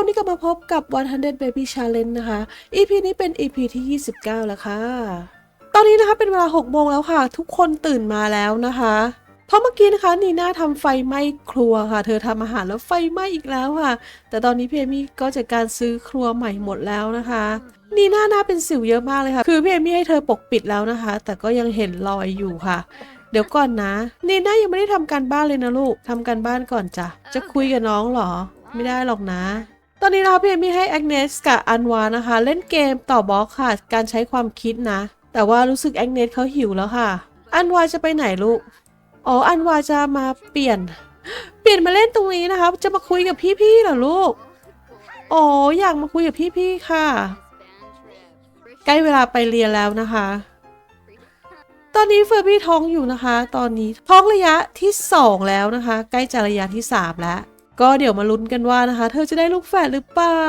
เรานี่ก็มาพบกับ 100 Baby Challenge นะคะ EP นี้เป็น EP ที่ 29 แล้วค่ะ ตอนนี้นะคะเป็นเวลา 6 โมงแล้วค่ะ ทุกคนตื่นมาแล้วนะคะ เพราะเมื่อกี้นะคะนีน่าทำไฟไหม้ครัวค่ะ เธอทำอาหารแล้วไฟไหม้อีกแล้วค่ะ แต่ตอนนี้พี่เอมี่ก็จัดการซื้อครัวใหม่หมดแล้วนะคะนีน่าหน้าเป็นสิวเยอะมากเลยค่ะ คือพี่เอมี่ให้เธอปกปิดแล้วนะคะ แต่ก็ยังเห็นรอยอยู่ค่ะเดี๋ยวก่อนนะนีน่ายังไม่ได้ทำการบ้านเลยนะลูกทำการบ้านก่อนจ้ะจะคุยกับน้องเหรอ ไม่ได้หรอกนะ ตอนนี้นะคะพี่เอมี่ให้แอกเนสกับอันวานะคะ เล่นเกมต่อบล็อกค่ะ การใช้ความคิดนะ แต่ว่ารู้สึกแอกเนสเขาหิวแล้วค่ะ อันวาจะไปไหนลูก อ๋อ อันวาจะมาเปลี่ยน เปลี่ยนมาเล่นตรงนี้นะคะ จะมาคุยกับพี่ๆเหรอลูก อ๋อ อยากมาคุยกับพี่ๆค่ะ ใกล้เวลาไปเรียนแล้วนะคะ ตอนนี้เฟอร์บี้ท้องอยู่นะคะ ตอนนี้ท้องระยะที่สองแล้วนะคะ ใกล้จะระยะที่สามแล้ว ก็เดี๋ยวมาลุ้นกันว่านะคะ เธอจะได้ลูกแฝดหรือเปล่า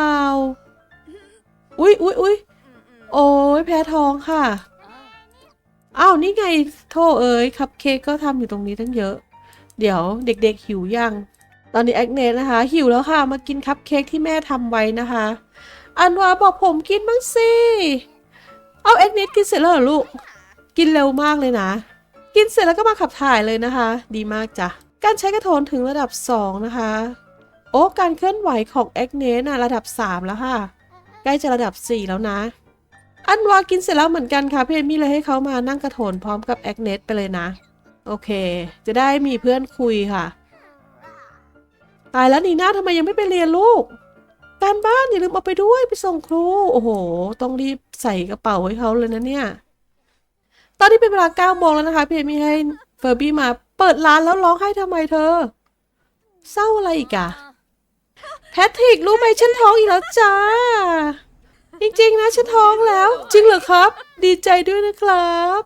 อุ๊ยอุ๊ยอุ๊ยโอ้ยแพ้ท้องค่ะ อ้าวนี่ไงโทเอ้ยคัพเค้กก็ทำอยู่ตรงนี้ตั้งเยอะ เดี๋ยวเด็กๆหิวยัง ตอนนี้แอคเนสนะคะ หิวแล้วค่ะ มากินคัพเค้กที่แม่ทำไว้นะคะ อันวาบอกผมกินบ้างสิ เอาแอคเนสกินเสร็จแล้วเหรอลูก กินเร็วมากเลยนะ กินเสร็จแล้วก็มาขับถ่ายเลยนะคะ ดีมากจ้ะ การใช้กระโถนถึงระดับ 2 นะคะ โอ้การเคลื่อนไหวของแอคเนสนะระดับ 3 แล้วค่ะ ใกล้จะระดับ 4 แล้วนะ อันวากินเสร็จแล้วเหมือนกันค่ะเพี่เอมี่เลยให้เขามานั่งกระโถนพร้อมกับแอคเนสไปเลยนะ โอเค จะได้มีเพื่อนคุยค่ะ ตายแล้วนีน่าทำไมยังไม่ไปเรียนลูก การบ้านอย่าลืมเอาไปด้วยไปส่งครู โอ้โห ต้องรีบใส่กระเป๋าให้เขาเลยนะเนี่ย ตอนนี้เป็นเวลา9โมงแล้วนะคะเพี่เอมี่ให้เฟอร์บี้มาเปิดร้านแล้วร้องไห้ทำไมเธอ เศร้าอะไรอีกอะ แพทริกรู้ไหมฉันท้องอีกแล้วจ้า จริงๆนะฉันท้องแล้ว จริงเหรอครับ ดีใจด้วยนะครับ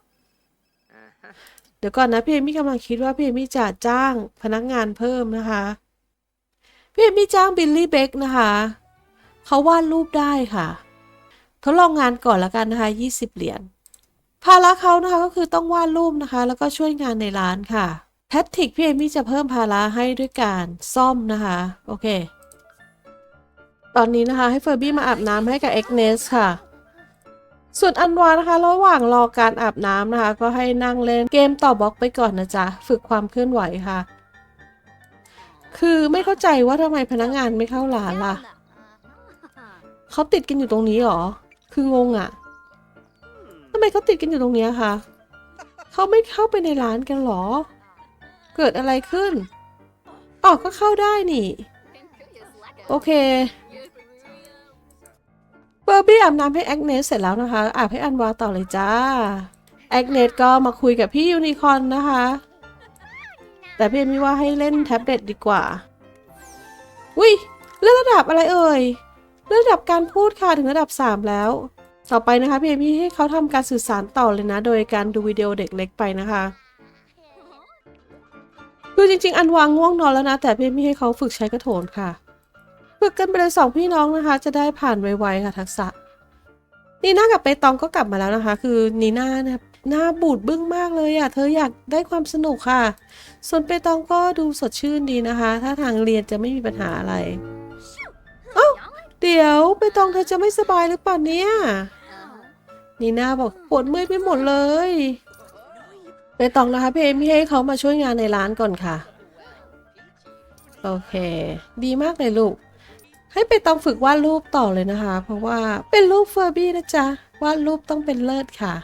เดี๋ยวก่อนนะพี่เอมี่กำลังคิดว่าพี่เอมี่จะจ้างพนักงานเพิ่มนะคะพี่เอมี่จ้างบิลลี่เบคนะคะเขาวาดรูปได้ค่ะทดลองงานก่อนละกันนะคะ20 เหรียญภาระเขานะคะก็คือต้องวาดรูปนะคะ แล้วก็ช่วยงานในร้านค่ะแพทริกพี่เอมี่จะเพิ่มภาระให้ด้วยการซ่อมนะคะ โอเค ตอนนี้นะคะให้เฟอร์บี้มาอาบน้ำให้กับเอ็กเนสค่ะ ส่วนอันวานะคะระหว่างรอการอาบน้ำนะคะ ก็ให้นั่งเล่นเกมต่อบล็อกไปก่อนนะจ๊ะ ฝึกความเคลื่อนไหวค่ะ คือไม่เข้าใจว่าทำไมพนักงานไม่เข้าร้านล่ะเขาติดกันอยู่ตรงนี้หรอ คืองงอะ่ะทำไมเขาติดกันอยู่ตรงนี้คะเขาไม่เข้าไปในร้านกันหรอ เกิดอะไรขึ้นอ๋อก็เข้าได้นี่ โอเค เบอร์บี้อาบน้ำให้แอกเนสเสร็จแล้วนะคะอาบให้อันวาต่อเลยจ้าแอกเนสก็มาคุยกับพี่ยูนิคอนนะคะ แต่พี่มี่ว่าให้เล่นแท็บเล็ตดีกว่าอุ้ยเลื่อนระดับอะไรเอ่ยเลื่อนระดับการพูดค่ะถึงระดับ 3 แล้ว ต่อไปนะคะพี่เอมี่ให้เขาทำการสื่อสารต่อเลยนะ โดยการดูวิดีโอเด็กเล็กไปนะคะคือจริง ๆ อันวางง่วงนอนแล้วนะ แต่พี่เอมี่ให้เขาฝึกใช้กระโถนค่ะ ฝึกกันไปเลยสองพี่น้องนะคะ จะได้ผ่านไวๆค่ะทักษะนีน่ากับเปตองก็กลับมาแล้วนะคะ คือนีน่าเนี่ยหน้าบูดบึ้งมากเลยอะ่ะ เธออยากได้ความสนุกค่ะ ส่วนเปตองก็ดูสดชื่นดีนะคะ ถ้าทางเรียนจะไม่มีปัญหาอะไรเอ้าเดี๋ยวเปตองเธอจะไม่สบายหรือเปล่าเนี่ยนีน่าบอกปวดเมื่อยไปหมดเลยเปตองนะคะพี่เอมี่ให้เขามาช่วยงานในร้านก่อนค่ะ โอเค ดีมากเลยลูก ให้ไปต้องฝึกวาดรูปต่อเลยนะคะ เพราะว่าเป็นรูปเฟอร์บี้นะจ๊ะวาดรูปต้องเป็นเลิศค่ะ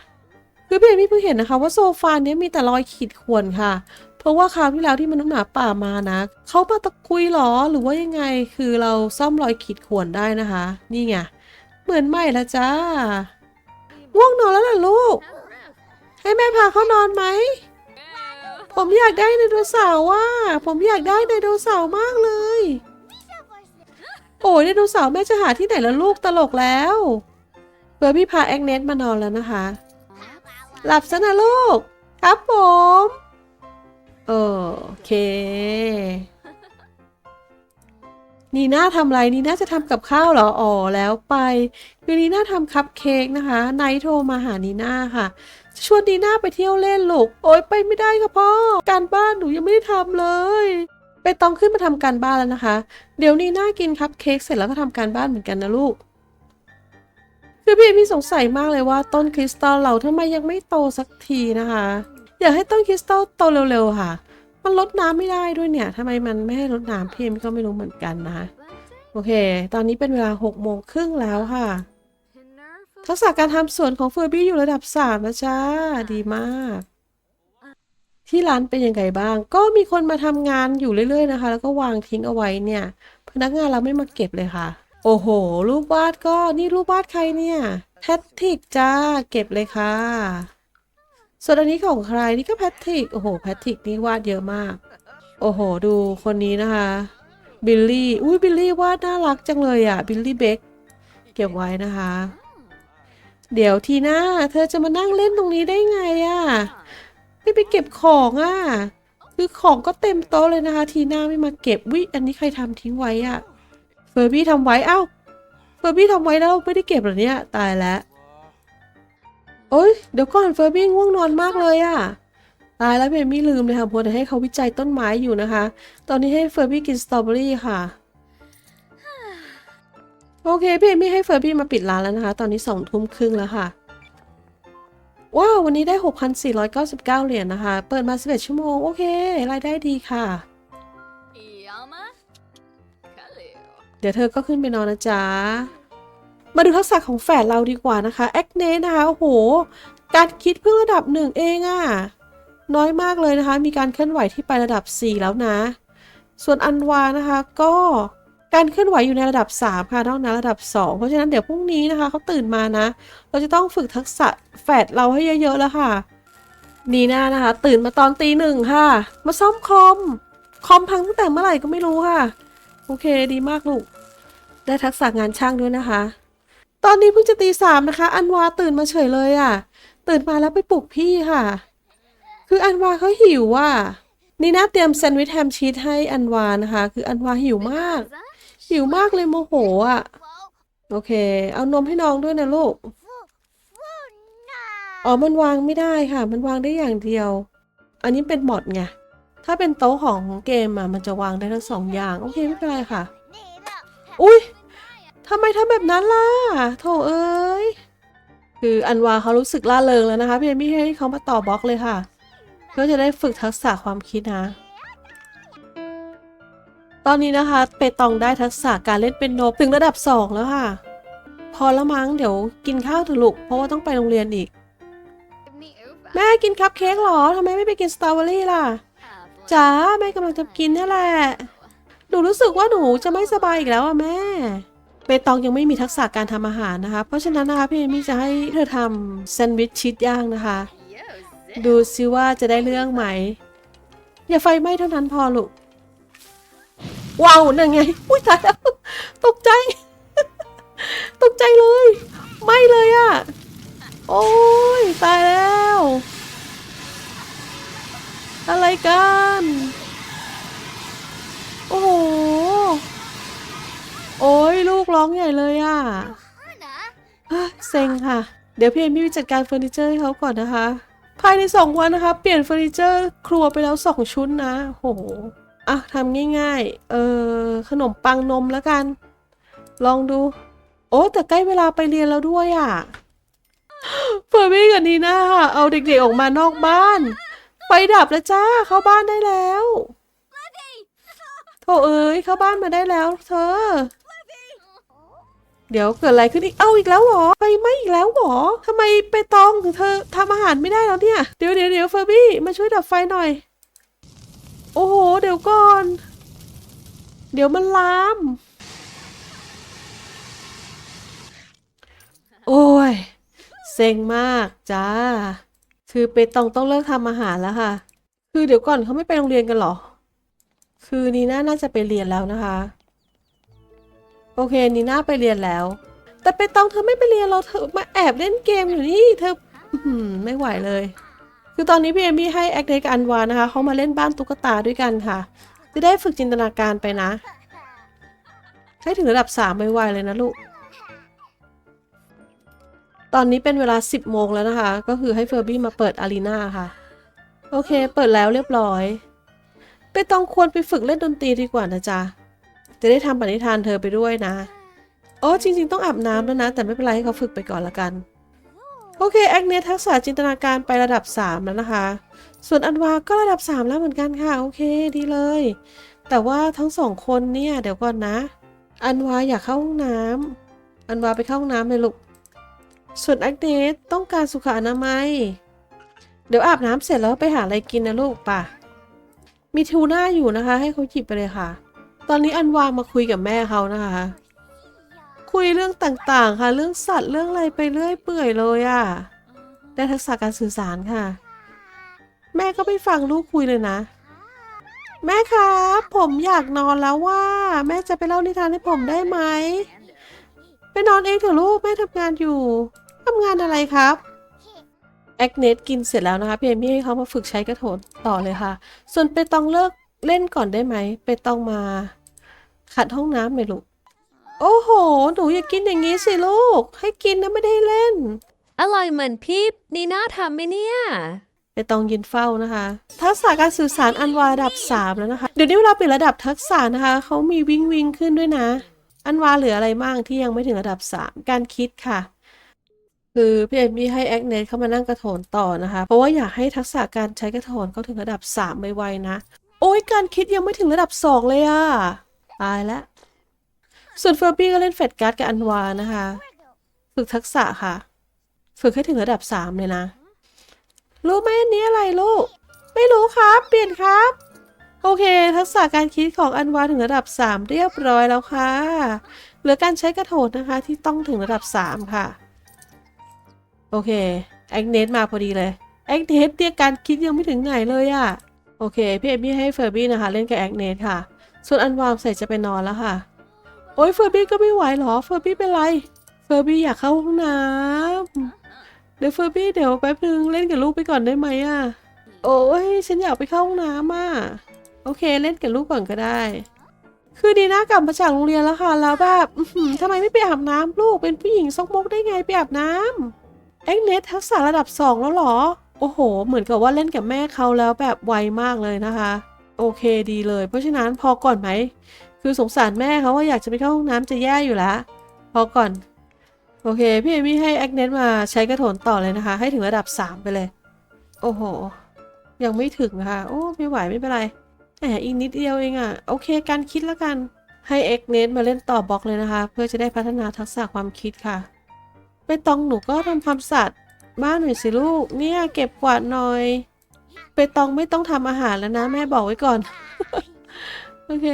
คือพี่เอมี่เพิ่งเห็นนะคะว่าโซฟาเนี้ยมีแต่รอยขีดข่วนค่ะ เพราะว่าคราวที่แล้วที่มนุษย์หมาป่ามานะเขามาตะกุยเหรอหรือว่ายังไงคือเราซ่อมรอยขีดข่วนได้นะคะ นี่ไงเหมือนใหม่ละจ้าง่วงนอนแล้วล่ะลูก ให้แม่พาเขานอนไหมผมอยากได้ไดโนเสาร์ว่ะผมอยากได้ไดโนเสาร์มากเลย โอ้ยไดโนเสาร์แม่จะหาที่ไหนละลูกตลกแล้วเบอร์บี้พาแอกเนสมานอนแล้วนะคะ หลับซะนะลูก ครับผม โอเค นีน่าทำไรนีน่าจะทำกับข้าวเหรอ อ๋อแล้วไปคือนีน่าทำคัพเค้กนะคะ ไนท์โทรมาหานีน่าค่ะ ชวนนีน่าไปเที่ยวเล่นลูก โอ๊ยไปไม่ได้ค่ะพ่อ การบ้านหนูยังไม่ได้ทำเลย ไปตองขึ้นมาทำการบ้านแล้วนะคะ เดี๋ยวนี้น่ากินคัพเค้กเสร็จแล้วก็ทำการบ้านเหมือนกันนะลูก คือพี่พี่สงสัยมากเลยว่าต้นคริสตัลเราทำไมยังไม่โตสักทีนะคะ อยากให้ต้นคริสตัลโตเร็วๆค่ะ มันลดน้ำไม่ได้ด้วยเนี่ยทำไมมันไม่ให้ลดน้ำพี่เอ็มก็ไม่รู้เหมือนกันนะคะโอเค ตอนนี้เป็นเวลา6โมงครึ่งแล้วค่ะ ทักษะการทำสวนของเฟอร์บี้อยู่ระดับ3นะจ๊ะดีมาก ที่ร้านเป็นยังไงบ้าง ก็มีคนมาทำงานอยู่เรื่อย ๆ นะคะ แล้วก็วางทิ้งเอาไว้เนี่ย พนักงานเราไม่มาเก็บเลยค่ะ โอ้โห รูปวาดก็นี่รูปวาดใครเนี่ยแพทริกจ้าเก็บเลยค่ะ ส่วนอันนี้ของใครนี่ก็แพทริกโอ้โหแพทริกนี่วาดเยอะมาก โอ้โห ดูคนนี้นะคะบิลลี่อุ้ยบิลลี่วาดน่ารักจังเลยอะบิลลี่เบคเก็บไว้นะคะ เดี๋ยวทีหน้าเธอจะมานั่งเล่นตรงนี้ได้ไงอะ ไม่ไปเก็บของอะคือของก็เต็มโต๊ะเลยนะคะ ทีหน้าไม่มาเก็บวิอันนี้ใครทำทิ้งไว้อะเฟอร์บี้ทำไว้เอ้าเฟอร์บี้ทำไว้แล้วไม่ได้เก็บหรอเนี่ยตายแล้วโอ๊ยเดี๋ยวก่อนเฟอร์บี้ง่วงนอนมากเลยอะตายแล้วเบมี่ลืมเลยค่ะพอจะให้เขาวิจัยต้นไม้อยู่นะคะ ตอนนี้ให้เฟอร์บี้กินสตรอเบอรี่ค่ะโอเคพี่เอมี่ให้เฟอร์บี้มาปิดร้านแล้วนะคะ ตอนนี้สองทุ่มครึ่งแล้วค่ะ ว้าว วันนี้ได้ 6,499 เหรียญนะคะ เปิดมา 11 ชั่วโมง โอเค รายได้ดีค่ะ เดี๋ยวเธอก็ขึ้นไปนอนนะจ๊ะ มาดูทักษะของแฝดเราดีกว่านะคะ แอคเนนะคะ โอ้โห การคิดเพิ่งระดับหนึ่งเองอะน้อยมากเลยนะคะ มีการเคลื่อนไหวที่ไประดับ 4 แล้วนะ ส่วนอันวานะคะก็ การเคลื่อนไหวอยู่ในระดับ 3 ค่ะนอกนั้นระดับ 2 เพราะฉะนั้นเดี๋ยวพรุ่งนี้นะคะเขาตื่นมานะ เราจะต้องฝึกทักษะแฝดเราให้เยอะๆแล้วค่ะนีน่านะคะ ตื่นมาตอนตีหนึ่งค่ะ มาซ่อมคอม คอมพังตั้งแต่เมื่อไหร่ก็ไม่รู้ค่ะ โอเคดีมากลูก ได้ทักษะงานช่างด้วยนะคะ ตอนนี้เพิ่งจะตีสามนะคะ อันวาตื่นมาเฉยเลยอะ่ะ ตื่นมาแล้วไปปลุกพี่ค่ะ คืออันวาเขาหิวอะนี่นะเตรียมแซนด์วิชแฮมชีสให้อันวานะคะ คืออันวาหิวมาก หิวมากเลยโมโหอะ โอเค เอานมให้น้องด้วยนะลูก อ๋อ มันวางไม่ได้ค่ะ มันวางได้อย่างเดียว อันนี้เป็นบอทไง ถ้าเป็นโต๊ะของเกมอะ มันจะวางได้ทั้งสองอย่าง โอเคไม่เป็นไรค่ะ อุ้ยทำไมทำแบบนั้นล่ะ โถเอ้ย คืออันวาเขารู้สึกล่าเริงแล้วนะคะ พี่เอมี่ให้เขามาต่อบล็อกเลยค่ะเพื่อจะได้ฝึกทักษะความคิดนะ ตอนนี้นะคะเปตองได้ทักษะการเล่นเป็นโนถึงระดับ 2 แล้วค่ะ พอแล้วมั้งเดี๋ยวกินข้าวเถอะลูกเพราะว่าต้องไปโรงเรียนอีก แม่กินคัพเค้กเหรอทำไมไม่ไปกินสตรอเบอรี่ล่ะจ๋าแม่กำลังจะกินนี่แหละ หนูรู้สึกว่าหนูจะไม่สบายอีกแล้วอะแม่เปตองยังไม่มีทักษะการทำอาหารนะคะ เพราะฉะนั้นนะคะพี่เอมี่จะให้เธอทำแซนด์วิชชีสย่างนะคะ ดูซิว่าจะได้เรื่องไหม อย่าไฟไหม้เท่านั้นพอลูก ว้าวนั่นไง อุ้ยตายแล้ว ตกใจ ตกใจเลย ไม้เลยอะโอ้ยตายแล้ว อะไรกัน โอ้โห โอ้ยลูกร้องใหญ่เลยอะเฮ้ยเซ็งค่ะ เดี๋ยวพี่เอมี่จัดการเฟอร์นิเจอร์ให้เขาก่อนนะคะ ภายในสองวันนะคะ เปลี่ยนเฟอร์นิเจอร์ครัวไปแล้วสองชุดนะ โห อะทำง่ายๆ เออขนมปังนมแล้วกัน ลองดู โอ้แต่ใกล้เวลาไปเรียนแล้วด้วยอะ่ะเฟอร์บี้กับนีน่าเอาเด็กๆออกมานอกบ้าน ไฟดับแล้วจ้าเข้าบ้านได้แล้วโถเอ้ยเข้าบ้านมาได้แล้ว เธอ เดี๋ยวเกิดอะไรขึ้นอีกเอ้าอีกแล้วหรอไฟไหม้อีกแล้วหรอทำไมไปตองถึงเธอทำอาหารไม่ได้แล้วเนี่ย เดี๋ยวเดี๋ยวเดี๋ยวเฟอร์บี้มาช่วยดับไฟหน่อย โอ้โห เดี๋ยวก่อน เดี๋ยวมันลาม โอ้ย เซ็งมากจ้า คือเปตองต้องเลิกทำอาหารแล้วค่ะ คือเดี๋ยวก่อนเขาไม่ไปโรงเรียนกันเหรอ คือนีน่าน่าจะไปเรียนแล้วนะคะ โอเคนีน่าไปเรียนแล้ว แต่เปตองเธอไม่ไปเรียนเราเธอมาแอบเล่นเกมอยู่นี่เธออื้อหือไม่ไหวเลย คือตอนนี้พี่เอมี่ให้แอคเดกบอันวานะคะเขามาเล่นบ้านตุ๊กตาด้วยกันค่ะ จะได้ฝึกจินตนาการไปนะให้ถึงระดับสามไวๆเลยนะลูก ตอนนี้เป็นเวลา 10 โมงแล้วนะคะ ก็คือให้เฟอร์บี้มาเปิดอารีนาค่ะ โอเค เปิดแล้วเรียบร้อยไปต้องควรไปฝึกเล่นดนตรีดีกว่านะจ๊ะ จะได้ทำปณิธานเธอไปด้วยนะ โอ้จริง ๆ ต้องอาบน้ำแล้วนะ แต่ไม่เป็นไรให้เขาฝึกไปก่อนละกัน โอเคแอคเนทักษะจินตนาการไประดับ 3 แล้วนะคะ ส่วนอันวาก็ระดับ 3 แล้วเหมือนกันค่ะ โอเคดีเลย แต่ว่าทั้งสองคนเนี่ย เดี๋ยวก่อนนะ อันวาอยากเข้าห้องน้ำอันวาไปเข้าห้องน้ำเลยลูกส่วนแอคเนสต้องการสุขอนามัย เดี๋ยวอาบน้ำเสร็จแล้วไปหาอะไรกินนะลูกป่ะมีทูน่าอยู่นะคะ ให้เขาหยิบไปเลยค่ะ ตอนนี้อันวามาคุยกับแม่เขานะคะ คุยเรื่องต่างๆ ค่ะ เรื่องสัตว์เรื่องอะไรไปเรื่อยเปื่อยเลยอะ่ะ ได้ทักษะการสื่อสารค่ะ แม่ก็ไม่ฟังลูกคุยเลยนะ แม่ครับผมอยากนอนแล้วว่า แม่จะไปเล่านิทานให้ผมได้ไหมไปนอนเองเถอะลูกแม่ทำงานอยู่ทำงานอะไรครับแอคเนตกินเสร็จแล้วนะคะพี่เอมี่ให้เขามาฝึกใช้กระโถนต่อเลยค่ะ ส่วนไปตองเลิกเล่นก่อนได้ไหม ไปตองมาขัดห้องน้ำไหมลูก โอ้โห หนูอย่ากินอย่างนี้สิลูก ให้กินนะไม่ได้เล่น อร่อยเหมือนพี่นีน่าทำไหมเนี่ย ไปตองยืนเฝ้านะคะ ทักษะการสื่อสารอันวาระดับ 3 แล้วนะคะ เดี๋ยวนี้เวลาเปลี่ยนระดับทักษะนะคะ เขามีวิ่งวิ่งขึ้นด้วยนะ อันวาเหลืออะไรบ้างที่ยังไม่ถึงระดับ 3 การคิดค่ะ คือพี่เอมมี่ให้แอคเนตเข้ามานั่งกระโถนต่อนะคะ เพราะว่าอยากให้ทักษะการใช้กระโถนเขาถึงระดับ3ไวๆนะ โอ้ยการคิดยังไม่ถึงระดับ 2 เลยอะตายแล้ว ส่วนเฟอร์บี้ก็เล่นเฟดการ์ดกับอันวานะคะ ฝึกทักษะค่ะ ฝึกให้ถึงระดับ 3 เลยนะ รู้ไหมอันนี้อะไรลูก ไม่รู้ครับ เปลี่ยนครับ โอเค ทักษะการคิดของอันวาถึงระดับ 3 เรียบร้อยแล้วค่ะ เหลือการใช้กระโถนนะคะที่ต้องถึงระดับ 3 ค่ะ โอเคแอคเนสมาพอดีเลยแอคเนสเนี่ยการคิดยังไม่ถึงไหนเลยอะโอเค พี่เอมี่ให้เฟอร์บี้นะคะ เล่นกับแอคเนสค่ะ ส่วนอันวามใส่จะไปนอนแล้วค่ะ อ้ยเฟอร์บี้ก็ไม่ไหวหรอ เฟอร์บี้เป็นไร เฟอร์บี้อยากเข้าห้องน้ำเดี๋ยวเฟอร์บี้เดี๋ยวแป๊บนึงเล่นกับลูกไปก่อนได้ไหมอะ โอ้ยฉันอยากไปเข้าห้องน้ำอะ โอเคเล่นกับลูกก่อนก็ได้ คือดีน่ากลับมาจากโรงเรียนแล้วค่ะแล้วแบบทำไมไม่ไปอาบน้ำลูกเป็นผู้หญิงซกมกได้ไงไปอาบน้ำแอ็กเนสทักษะระดับสองแล้วหรอ โอ้โห เหมือนกับว่าเล่นกับแม่เขาแล้วแบบไวมากเลยนะคะ โอเคดีเลย เพราะฉะนั้นพอก่อนไหม คือสงสารแม่เขาว่าอยากจะไปเข้าห้องน้ำจะแย่อยู่แล้วพอก่อน โอเค พี่เอมี่ให้แอคเนสมาใช้กระโถนต่อเลยนะคะ ให้ถึงระดับ 3 ไปเลย โอ้โห ยังไม่ถึงนะคะ โอ้ไม่ไหวไม่เป็นไรแหมอีกนิดเดียวเองอะ่ะ โอเค การคิดแล้วกันให้เอ็กเนสมาเล่นต่อบล็อกเลยนะคะ เพื่อจะได้พัฒนาทักษะความคิดค่ะไปตองหนูก็ทำความสะอาดบ้านหน่อยสิลูก เนี่ยเก็บกวาดหน่อย ไปตองไม่ต้องทำอาหารแล้วนะ แม่บอกไว้ก่อน โอเค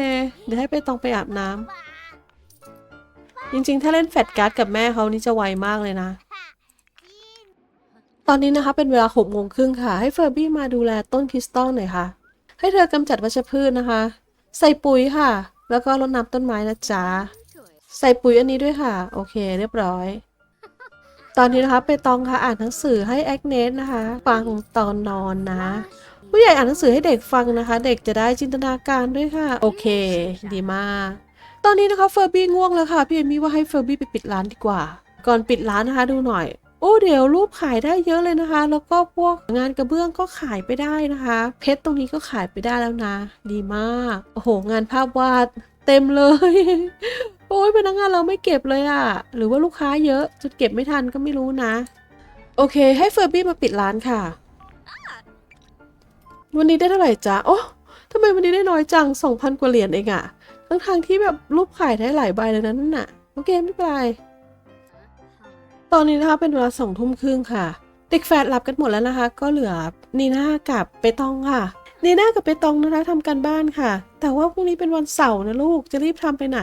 เดี๋ยวให้ไปตองไปอาบน้ำจริงๆ ถ้าเล่นแฟดการ์ดกับแม่เขานี่จะไวมากเลยนะ ตอนนี้นะคะเป็นเวลาหกโมงครึ่งค่ะ ให้เฟอร์บี้มาดูแลต้นคริสตัลหน่อยค่ะ ให้เธอกำจัดวัชพืชนะคะ ใส่ปุ๋ยค่ะ แล้วก็รดน้ำต้นไม้นะจ๊ะ ใส่ปุ๋ยอันนี้ด้วยค่ะ โอเค เรียบร้อย ตอนนี้นะคะไปตองค่ะอ่านหนังสือให้แอคเนสนะคะฟังตอนนอนนะ ผู้ใหญ่อ่านหนังสือให้เด็กฟังนะคะ เด็กจะได้จินตนาการด้วยค่ะ โอเค ดีมาก ตอนนี้นะคะเฟอร์บี้ง่วงแล้วค่ะ พี่เอมี่ว่าให้เฟอร์บี้ไปปิดร้านดีกว่า ก่อนปิดร้านนะคะดูหน่อย โอ้เดี๋ยวรูปขายได้เยอะเลยนะคะ แล้วก็พวกงานกระเบื้องก็ขายไปได้นะคะ เพชรตรงนี้ก็ขายไปได้แล้วนะ ดีมาก โอ้โห งานภาพวาดเต็มเลย โอ้ยพนักงานเราไม่เก็บเลยอะหรือว่าลูกค้าเยอะจนเก็บไม่ทันก็ไม่รู้นะ โอเค ให้เฟอร์บี้มาปิดร้านค่ะ วันนี้ได้เท่าไหร่จ๊ะโอ้ทำไมวันนี้ได้น้อยจัง 2,000 กว่าเหรียญเองอะทั้งทางที่แบบรูปขายได้หลายใบเลยนะนั่นน่ะ โอเคไม่เป็นไร ตอนนี้นะคะเป็นเวลาสองทุ่มครึ่งค่ะ เด็กแฟดหลับกันหมดแล้วนะคะ ก็เหลือนีน่ากับเปตองค่ะนีน่ากับเปตองนะคะทำการบ้านค่ะ แต่ว่าพรุ่งนี้เป็นวันเสาร์นะลูกจะรีบทำไปไหน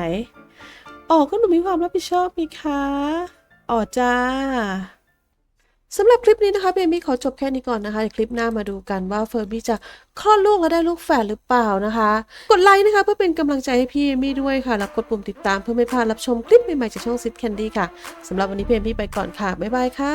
อ๋อก็หนูมีความรับผิดชอบมีคะอ๋อจ้า สำหรับคลิปนี้นะคะเบมี่ขอจบแค่นี้ก่อนนะคะคลิปหน้ามาดูกันว่าเฟอร์บี้จะคลอดลูกแล้วได้ลูกแฝดหรือเปล่านะคะ กดไลค์นะคะเพื่อเป็นกำลังใจให้พี่เอมี่ด้วยค่ะ แล้วกดปุ่มติดตามเพื่อไม่พลาดรับชมคลิปใหม่ๆจากช่องซิดแคนดี้ค่ะสำหรับวันนี้พี่เอมี่ไปก่อนค่ะ บ๊ายบายค่ะ